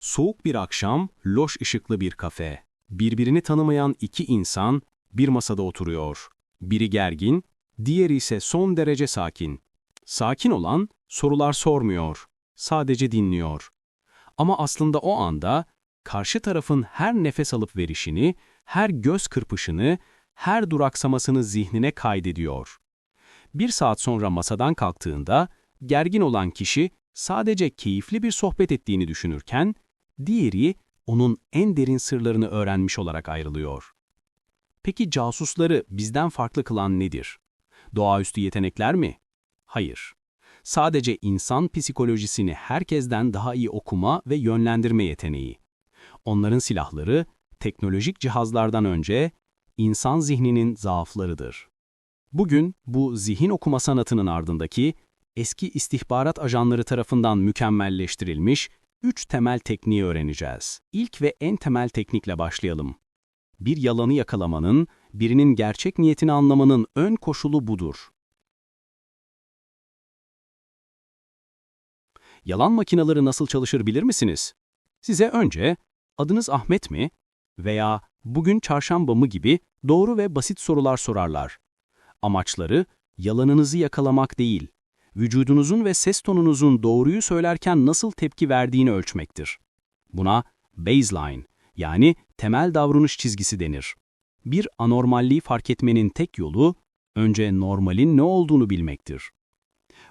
Soğuk bir akşam, loş ışıklı bir kafe. Birbirini tanımayan iki insan bir masada oturuyor. Biri gergin, diğeri ise son derece sakin. Sakin olan sorular sormuyor, sadece dinliyor. Ama aslında o anda karşı tarafın her nefes alıp verişini, her göz kırpışını, her duraksamasını zihnine kaydediyor. Bir saat sonra masadan kalktığında gergin olan kişi sadece keyifli bir sohbet ettiğini düşünürken, diğeri onun en derin sırlarını öğrenmiş olarak ayrılıyor. Peki casusları bizden farklı kılan nedir? Doğaüstü yetenekler mi? Hayır. Sadece insan psikolojisini herkesten daha iyi okuma ve yönlendirme yeteneği. Onların silahları, teknolojik cihazlardan önce, insan zihninin zaaflarıdır. Bugün bu zihin okuma sanatının ardındaki, eski istihbarat ajanları tarafından mükemmelleştirilmiş üç temel tekniği öğreneceğiz. İlk ve en temel teknikle başlayalım. Bir yalanı yakalamanın, birinin gerçek niyetini anlamanın ön koşulu budur. Yalan makineleri nasıl çalışır bilir misiniz? Size önce, adınız Ahmet mi? Veya bugün çarşamba mı gibi doğru ve basit sorular sorarlar. Amaçları, yalanınızı yakalamak değil, vücudunuzun ve ses tonunuzun doğruyu söylerken nasıl tepki verdiğini ölçmektir. Buna baseline yani temel davranış çizgisi denir. Bir anormalliği fark etmenin tek yolu, önce normalin ne olduğunu bilmektir.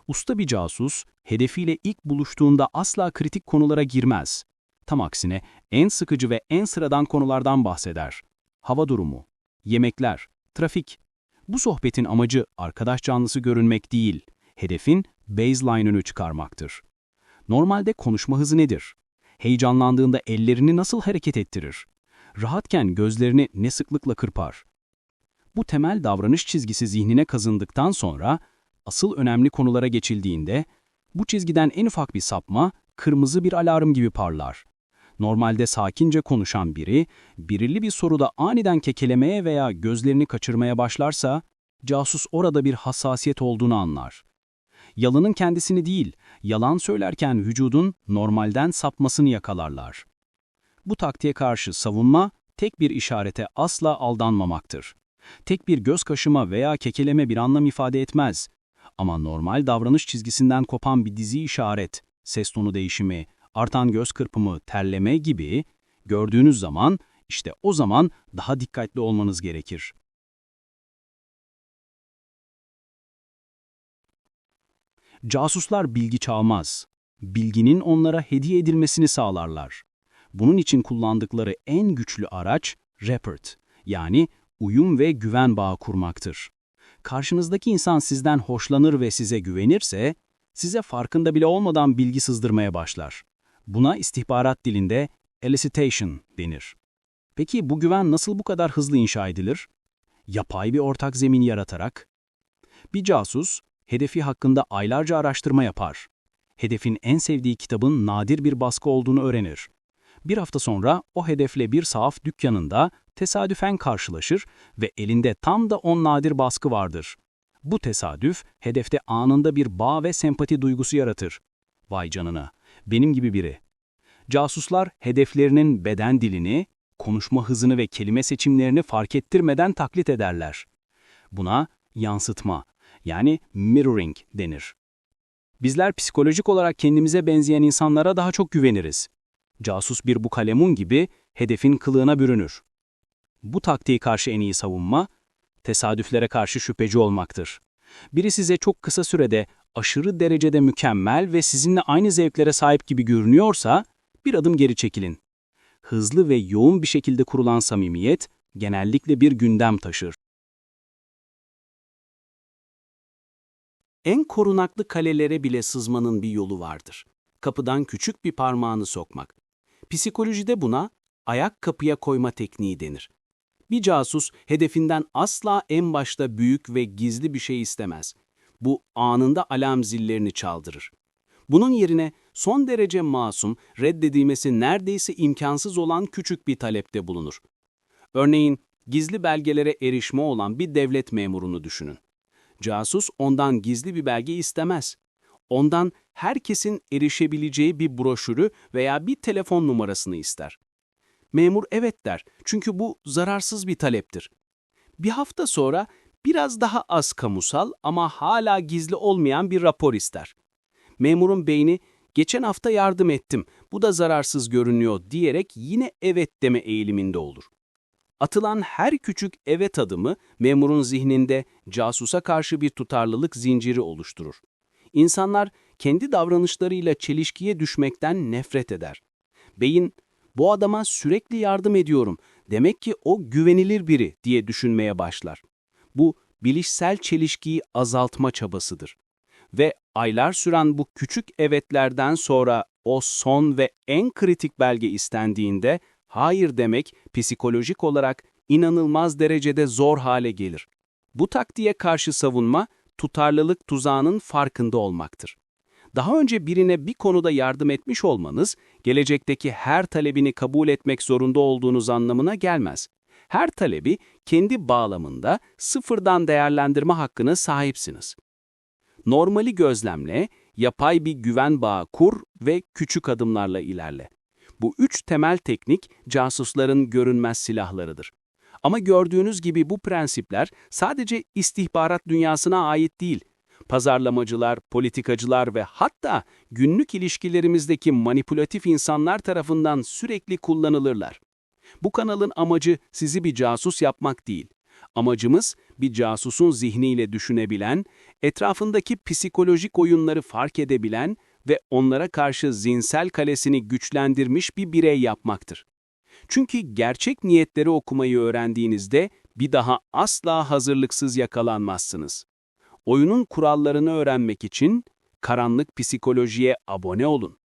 Usta bir casus, hedefiyle ilk buluştuğunda asla kritik konulara girmez. Tam aksine en sıkıcı ve en sıradan konulardan bahseder. Hava durumu, yemekler, trafik. Bu sohbetin amacı arkadaş canlısı görünmek değil, hedefin baseline'ını çıkarmaktır. Normalde konuşma hızı nedir? Heyecanlandığında ellerini nasıl hareket ettirir? Rahatken gözlerini ne sıklıkla kırpar? Bu temel davranış çizgisi zihnine kazındıktan sonra, asıl önemli konulara geçildiğinde, bu çizgiden en ufak bir sapma, kırmızı bir alarm gibi parlar. Normalde sakince konuşan biri, birili bir soruda aniden kekelemeye veya gözlerini kaçırmaya başlarsa, casus orada bir hassasiyet olduğunu anlar. Yalanın kendisini değil, yalan söylerken vücudun normalden sapmasını yakalarlar. Bu taktiğe karşı savunma, tek bir işarete asla aldanmamaktır. Tek bir göz kaşıma veya kekeleme bir anlam ifade etmez. Ama normal davranış çizgisinden kopan bir dizi işaret, ses tonu değişimi, artan göz kırpımı, terleme gibi gördüğünüz zaman, işte o zaman daha dikkatli olmanız gerekir. Casuslar bilgi çalmaz. Bilginin onlara hediye edilmesini sağlarlar. Bunun için kullandıkları en güçlü araç, report, yani uyum ve güven bağı kurmaktır. Karşınızdaki insan sizden hoşlanır ve size güvenirse, size farkında bile olmadan bilgi sızdırmaya başlar. Buna istihbarat dilinde elicitation denir. Peki bu güven nasıl bu kadar hızlı inşa edilir? Yapay bir ortak zemin yaratarak. Bir casus, hedefi hakkında aylarca araştırma yapar. Hedefin en sevdiği kitabın nadir bir baskı olduğunu öğrenir. Bir hafta sonra o hedefle bir sahaf dükkanında tesadüfen karşılaşır ve elinde tam da on nadir baskı vardır. Bu tesadüf, hedefte anında bir bağ ve sempati duygusu yaratır. Vay canına, benim gibi biri. Casuslar hedeflerinin beden dilini, konuşma hızını ve kelime seçimlerini fark ettirmeden taklit ederler. Buna yansıtma yani mirroring denir. Bizler psikolojik olarak kendimize benzeyen insanlara daha çok güveniriz. Casus bir bukalemun gibi hedefin kılığına bürünür. Bu taktiği karşı en iyi savunma, tesadüflere karşı şüpheci olmaktır. Biri size çok kısa sürede aşırı derecede mükemmel ve sizinle aynı zevklere sahip gibi görünüyorsa, bir adım geri çekilin. Hızlı ve yoğun bir şekilde kurulan samimiyet, genellikle bir gündem taşır. En korunaklı kalelere bile sızmanın bir yolu vardır. Kapıdan küçük bir parmağını sokmak. Psikolojide buna ayak kapıya koyma tekniği denir. Bir casus hedefinden asla en başta büyük ve gizli bir şey istemez. Bu anında alarm zillerini çaldırır. Bunun yerine son derece masum, reddedilmesi neredeyse imkansız olan küçük bir talepte bulunur. Örneğin gizli belgelere erişme olan bir devlet memurunu düşünün. Casus ondan gizli bir belge istemez. Ondan herkesin erişebileceği bir broşürü veya bir telefon numarasını ister. Memur evet der çünkü bu zararsız bir taleptir. Bir hafta sonra biraz daha az kamusal ama hala gizli olmayan bir rapor ister. Memurun beyni geçen hafta yardım ettim, bu da zararsız görünüyor diyerek yine evet deme eğiliminde olur. Atılan her küçük evet adımı memurun zihninde casusa karşı bir tutarlılık zinciri oluşturur. İnsanlar kendi davranışlarıyla çelişkiye düşmekten nefret eder. Beyin, bu adama sürekli yardım ediyorum, demek ki o güvenilir biri diye düşünmeye başlar. Bu, bilişsel çelişkiyi azaltma çabasıdır. Ve aylar süren bu küçük evetlerden sonra o son ve en kritik belge istendiğinde hayır demek psikolojik olarak inanılmaz derecede zor hale gelir. Bu taktiğe karşı savunma, tutarlılık tuzağının farkında olmaktır. Daha önce birine bir konuda yardım etmiş olmanız, gelecekteki her talebini kabul etmek zorunda olduğunuz anlamına gelmez. Her talebi kendi bağlamında sıfırdan değerlendirme hakkına sahipsiniz. Normali gözlemle, yapay bir güven bağı kur ve küçük adımlarla ilerle. Bu üç temel teknik casusların görünmez silahlarıdır. Ama gördüğünüz gibi bu prensipler sadece istihbarat dünyasına ait değil. Pazarlamacılar, politikacılar ve hatta günlük ilişkilerimizdeki manipülatif insanlar tarafından sürekli kullanılırlar. Bu kanalın amacı sizi bir casus yapmak değil. Amacımız bir casusun zihniyle düşünebilen, etrafındaki psikolojik oyunları fark edebilen ve onlara karşı zihinsel kalesini güçlendirmiş bir birey yapmaktır. Çünkü gerçek niyetleri okumayı öğrendiğinizde bir daha asla hazırlıksız yakalanmazsınız. Oyunun kurallarını öğrenmek için karanlık psikolojiye abone olun.